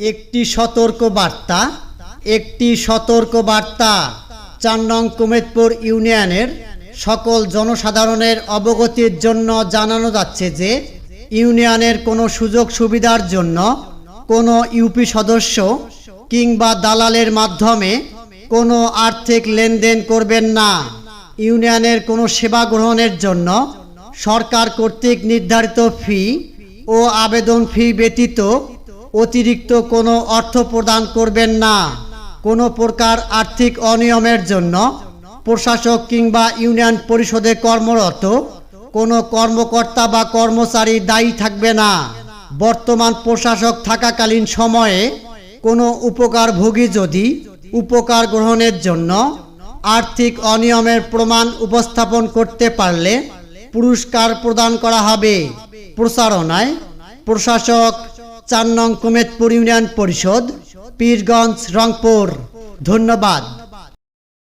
একটি সতর্ক বার্তা একটি সতর্ক বার্তা চার নং কুমেদপুর ইউনিয়নের সকল জনসাধারণের অবগতির জন্য জানানো যাচ্ছে যে, ইউনিয়নের কোনো সুযোগ সুবিধার জন্য কোনো ইউপি সদস্য কিংবা দালালের মাধ্যমে কোনো আর্থিক লেনদেন করবেন না। ইউনিয়নের কোনো সেবা গ্রহণের জন্য সরকার কর্তৃক নির্ধারিত ফি ও আবেদন ফি ব্যতীত অতিরিক্ত কোনো অর্থ প্রদান করবেন না। কোনো প্রকার আর্থিক অনিয়মের জন্য প্রশাসক কিংবা ইউনিয়ন পরিষদে কর্মরত কোনো কর্মকর্তা বা কর্মচারী দায়ী থাকবে না। বর্তমান প্রশাসক থাকাকালীন সময়ে কোনো উপকারভোগী যদি উপকার গ্রহণের জন্য আর্থিক অনিয়মের প্রমাণ উপস্থাপন করতে পারলে পুরস্কার প্রদান করা হবে। প্রচারণায় প্রশাসক চার নং কুমেদপুর ইউনিয়ন পরিষদ পীরগঞ্জ রংপুর। ধন্যবাদ।